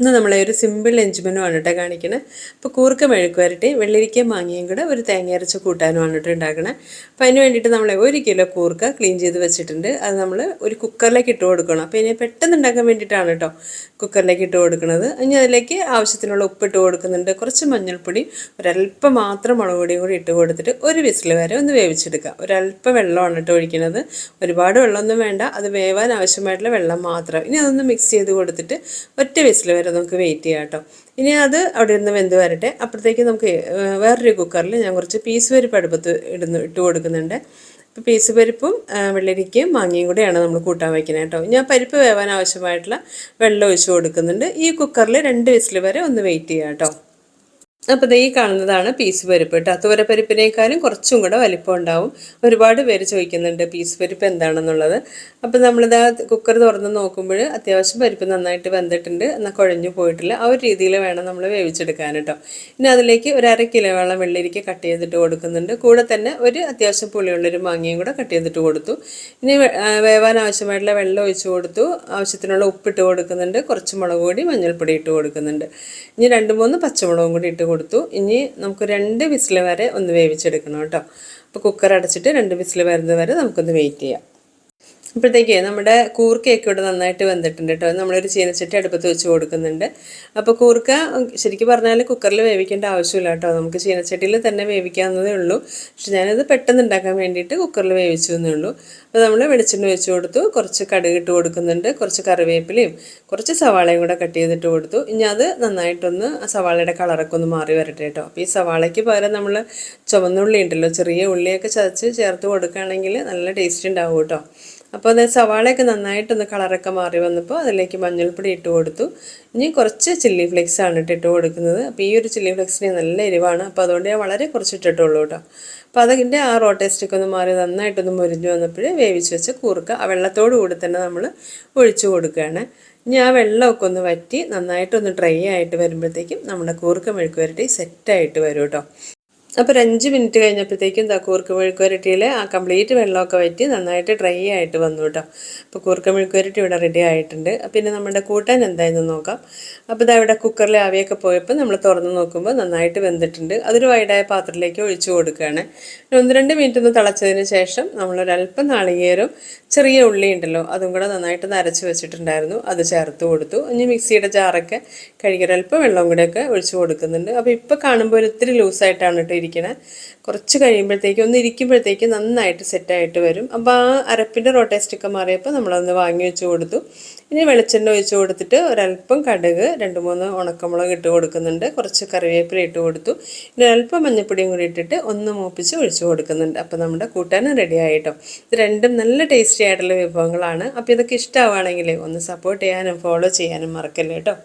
ഇന്ന് നമ്മളെ ഒരു സിമ്പിൾ എഞ്ചുമനുമാണ് കേട്ടോ കാണിക്കുന്നത് അപ്പോൾ കൂർക്ക മെഴുക്ക് വരട്ടി വെള്ളരിക്കയും മാങ്ങയും കൂടെ ഒരു തേങ്ങ അരച്ച കൂട്ടാനുമാണ് കേട്ടോ ഉണ്ടാക്കണത് അപ്പോൾ അതിന് വേണ്ടിയിട്ട് നമ്മളെ ഒരു കിലോ കൂർക്ക ക്ലീൻ ചെയ്ത് വെച്ചിട്ടുണ്ട്. അത് നമ്മൾ ഒരു കുക്കറിലേക്ക് ഇട്ട് കൊടുക്കണം. അപ്പോൾ ഇനി പെട്ടെന്ന് ഉണ്ടാക്കാൻ വേണ്ടിയിട്ടാണ് കേട്ടോ കുക്കറിലേക്ക് ഇട്ട് കൊടുക്കുന്നത് ഇനി അതിലേക്ക് ആവശ്യത്തിനുള്ള ഉപ്പ് ഇട്ട് കൊടുക്കുന്നുണ്ട്. കുറച്ച് മഞ്ഞൾപ്പൊടി ഒരല്പം മാത്രം മുളക് പൊടിയും കൂടി ഇട്ട് കൊടുത്തിട്ട് ഒരു വിസിൽ വരെ ഒന്ന് വേവിച്ചെടുക്കുക. ഒരല്പം വെള്ളമാണ് കേട്ടോ ഒഴിക്കുന്നത് ഒരുപാട് വെള്ളമൊന്നും വേണ്ട. അത് വേവാൻ ആവശ്യമായിട്ടുള്ള വെള്ളം മാത്രം. ഇനി അതൊന്ന് മിക്സ് ചെയ്ത് കൊടുത്തിട്ട് ഒറ്റ വിസിൽ വരെ നമുക്ക് വെയിറ്റ് ചെയ്യാം കേട്ടോ. ഇനി അത് അവിടെ നിന്ന് വെന്ത് വരട്ടെ. അപ്പോഴത്തേക്ക് നമുക്ക് വേറൊരു കുക്കറിൽ ഞാൻ കുറച്ച് പീസ് പരിപ്പ് അടുപ്പത്ത് ഇടുന്നു ഇട്ട് കൊടുക്കുന്നുണ്ട്. ഇപ്പോൾ പീസ് പരിപ്പും വെള്ളരിക്കയും മാങ്ങയും കൂടെയാണ് നമ്മൾ കൂട്ടാൻ വയ്ക്കുന്നത് കേട്ടോ. ഞാൻ പരിപ്പ് വേവാൻ ആവശ്യമായിട്ടുള്ള വെള്ളം ഒഴിച്ച് കൊടുക്കുന്നുണ്ട്. ഈ കുക്കറിൽ രണ്ട് വിസിൽ വരെ ഒന്ന് വെയിറ്റ് ചെയ്യാം കേട്ടോ. അപ്പോൾ ഈ കാണുന്നതാണ് പീസ് പരിപ്പ് കേട്ടോ അത്തുവര പരിപ്പിനേക്കാളും കുറച്ചും കൂടെ വലിപ്പം ഉണ്ടാവും. ഒരുപാട് പേര് ചോദിക്കുന്നുണ്ട് പീസ് പരിപ്പ് എന്താണെന്നുള്ളത്. അപ്പോൾ നമ്മളിത് കുക്കർ തുറന്ന് നോക്കുമ്പോൾ അത്യാവശ്യം പരിപ്പ് നന്നായിട്ട് വെന്തിട്ടുണ്ട്. എന്നാൽ കുഴഞ്ഞു പോയിട്ടില്ല. ആ ഒരു രീതിയിൽ വേണം നമ്മൾ വേവിച്ചെടുക്കാൻ കേട്ടോ ഇനി അതിലേക്ക് ഒരു അര വെള്ളം വെള്ളരിക്ക കട്ട് ചെയ്തിട്ട് കൊടുക്കുന്നുണ്ട്. കൂടെ തന്നെ ഒരു അത്യാവശ്യം പുളിയുള്ളൊരു മാങ്ങയും കൂടെ കട്ട് ചെയ്തിട്ട് കൊടുത്തു. ഇനി വേവാൻ ആവശ്യമായിട്ടുള്ള വെള്ളം ഒഴിച്ച് കൊടുത്തു. ആവശ്യത്തിനുള്ള ഉപ്പിട്ട് കൊടുക്കുന്നുണ്ട്. കുറച്ച് മുളക് പൊടി മഞ്ഞൾപ്പൊടി ഇട്ട് കൊടുക്കുന്നുണ്ട്. ഇനി രണ്ട് മൂന്ന് പച്ചമുളകും കൂടി ഇട്ട് കൊടുത്തു. ഇനി നമുക്ക് രണ്ട് വിസിൽ വരെ ഒന്ന് വേവിച്ചെടുക്കണം കേട്ടോ. അപ്പോൾ കുക്കർ അടച്ചിട്ട് രണ്ട് വിസിൽ വരുന്നത് വരെ നമുക്കൊന്ന് വെയിറ്റ് ചെയ്യാം. അപ്പോഴത്തേക്ക് നമ്മുടെ കൂർക്കയൊക്കെ ഇവിടെ നന്നായിട്ട് വെന്തിട്ടുണ്ട് കേട്ടോ. നമ്മളൊരു ചീനച്ചട്ടി അടുപ്പത്ത് വെച്ച് കൊടുക്കുന്നുണ്ട്. അപ്പോൾ കൂർക്ക ശരിക്കും പറഞ്ഞാൽ കുക്കറിൽ വേവിക്കേണ്ട ആവശ്യമില്ല കേട്ടോ. നമുക്ക് ചീനച്ചട്ടിയിൽ തന്നെ വേവിക്കാവുന്നതേ ഉള്ളൂ. പക്ഷെ ഞാനത് പെട്ടെന്ന് ഉണ്ടാക്കാൻ വേണ്ടിയിട്ട് കുക്കറിൽ വേവിച്ചു എന്നേ ഉള്ളൂ. അപ്പോൾ നമ്മൾ വെളിച്ചെണ്ണ വെച്ച് കൊടുത്തു. കുറച്ച് കടുക് ഇട്ട് കൊടുക്കുന്നുണ്ട്. കുറച്ച് കറിവേപ്പിലയും കുറച്ച് സവാളയും കൂടെ കട്ട് ചെയ്തിട്ട് കൊടുത്തു. ഇനി അത് നന്നായിട്ടൊന്ന് സവാളയുടെ കളറൊക്കെ ഒന്ന് മാറി വരട്ടെ കേട്ടോ. അപ്പോൾ ഈ സവാളയ്ക്ക് പകരം നമ്മൾ ചുവന്നുള്ളി ഉണ്ടല്ലോ ചെറിയ ഉള്ളിയൊക്കെ ചതച്ച് ചേർത്ത് കൊടുക്കുകയാണെങ്കിൽ നല്ല ടേസ്റ്റ് ഉണ്ടാവും കേട്ടോ. അപ്പോൾ അത് സവാളയൊക്കെ നന്നായിട്ടൊന്ന് കളറൊക്കെ മാറി വന്നപ്പോൾ അതിലേക്ക് മഞ്ഞൾപ്പൊടി ഇട്ട് കൊടുത്തു. ഇനി കുറച്ച് ചില്ലി ഫ്ലേക്സ് ആണ് ഇട്ട് ഇട്ട് കൊടുക്കുന്നത്. അപ്പോൾ ഈ ഒരു ചില്ലി ഫ്ലേക്സിന് നല്ല എരിവാണ്. അപ്പോൾ അതുകൊണ്ട് ഞാൻ വളരെ കുറച്ച് ഇട്ടിട്ടുള്ളൂ കേട്ടോ. അപ്പോൾ അതിന്റെ ആ റോ ടേസ്റ്റൊക്കെ ഒന്ന് മാറി നന്നായിട്ടൊന്ന് മുരിഞ്ഞു വന്നപ്പോൾ വേവിച്ച് വെച്ച് കൂർക്ക ആ വെള്ളത്തോടു കൂടി തന്നെ നമ്മൾ ഒഴിച്ചു കൊടുക്കുകയാണ്. ഇനി ആ വെള്ളമൊക്കെ ഒന്ന് വറ്റി നന്നായിട്ടൊന്ന് ഡ്രൈ ആയിട്ട് വരുമ്പോഴത്തേക്കും നമ്മുടെ കൂർക്ക മെഴുക്ക് വരട്ടി സെറ്റായിട്ട് വരും കേട്ടോ. അപ്പോൾ ഒരു അഞ്ച് മിനിറ്റ് കഴിഞ്ഞപ്പോഴത്തേക്കും ദാ കൂർക്ക മെഴുക്ക് വരട്ടിയിൽ ആ കംപ്ലീറ്റ് വെള്ളമൊക്കെ വറ്റി നന്നായിട്ട് ഡ്രൈ ആയിട്ട് വന്നു കേട്ടോ. അപ്പോൾ കൂർക്ക മെഴുക്ക് വരട്ടി ഇവിടെ റെഡി ആയിട്ടുണ്ട്. പിന്നെ നമ്മുടെ കൂട്ടാൻ എന്തായെന്ന് നോക്കാം. അപ്പോൾ ഇതാ ഇവിടെ കുക്കറിൽ ആവിയൊക്കെ പോയപ്പോൾ നമ്മൾ തുറന്ന് നോക്കുമ്പോൾ നന്നായിട്ട് വെന്തിട്ടുണ്ട്. അതൊരു വൈഡായ പാത്രത്തിലേക്ക് ഒഴിച്ചു കൊടുക്കുകയാണ്. ഒന്ന് രണ്ട് മിനിറ്റ് ഒന്ന് തിളച്ചതിന് ശേഷം നമ്മളൊരല്പം നാളികേരും ചെറിയ ഉള്ളി ഉണ്ടല്ലോ അതും കൂടെ നന്നായിട്ട് നരച്ച് വെച്ചിട്ടുണ്ടായിരുന്നു. അത് ചേർത്ത് കൊടുത്തു. ഇനി മിക്സിയുടെ ജാറൊക്കെ കഴുകിയൊരല്പം വെള്ളം കൂടെയൊക്കെ ഒഴിച്ചു കൊടുക്കുന്നുണ്ട്. അപ്പോൾ ഇപ്പോൾ കാണുമ്പോൾ ഒത്തിരി ലൂസായിട്ടാണ് കേട്ടോ ഇരിക്കണേ കുറച്ച് കഴിയുമ്പോഴത്തേക്കും ഒന്ന് ഇരിക്കുമ്പോഴത്തേക്കും നന്നായിട്ട് സെറ്റായിട്ട് വരും. അപ്പോൾ ആ അരപ്പിന്റെ റോട്ടേസ്റ്റൊക്കെ മാറിയപ്പോൾ നമ്മളതൊന്ന് വാങ്ങി വെച്ച് കൊടുത്തു. ഇനി വെളിച്ചെണ്ണ ഒഴിച്ച് കൊടുത്തിട്ട് ഒരല്പം കടുക് രണ്ട് മൂന്ന് ഉണക്കമുളക് ഇട്ട് കൊടുക്കുന്നുണ്ട്. കുറച്ച് കറിവേപ്പില ഇട്ട് കൊടുത്തു. ഇനി ഒരല്പം മഞ്ഞപ്പൊടിയും കൂടി ഇട്ടിട്ട് ഒന്ന് മൂപ്പിച്ച് ഒഴിച്ചു കൊടുക്കുന്നുണ്ട്. അപ്പോൾ നമ്മുടെ കൂട്ടാനും റെഡി ആയിട്ടോ. ഇത് രണ്ടും നല്ല ടേസ്റ്റി ആയിട്ടുള്ള വിഭവങ്ങളാണ്. അപ്പോൾ ഇതൊക്കെ ഇഷ്ടമാവുകയാണെങ്കിൽ ഒന്ന് സപ്പോർട്ട് ചെയ്യാനും ഫോളോ ചെയ്യാനും മറക്കല്ലേ കേട്ടോ.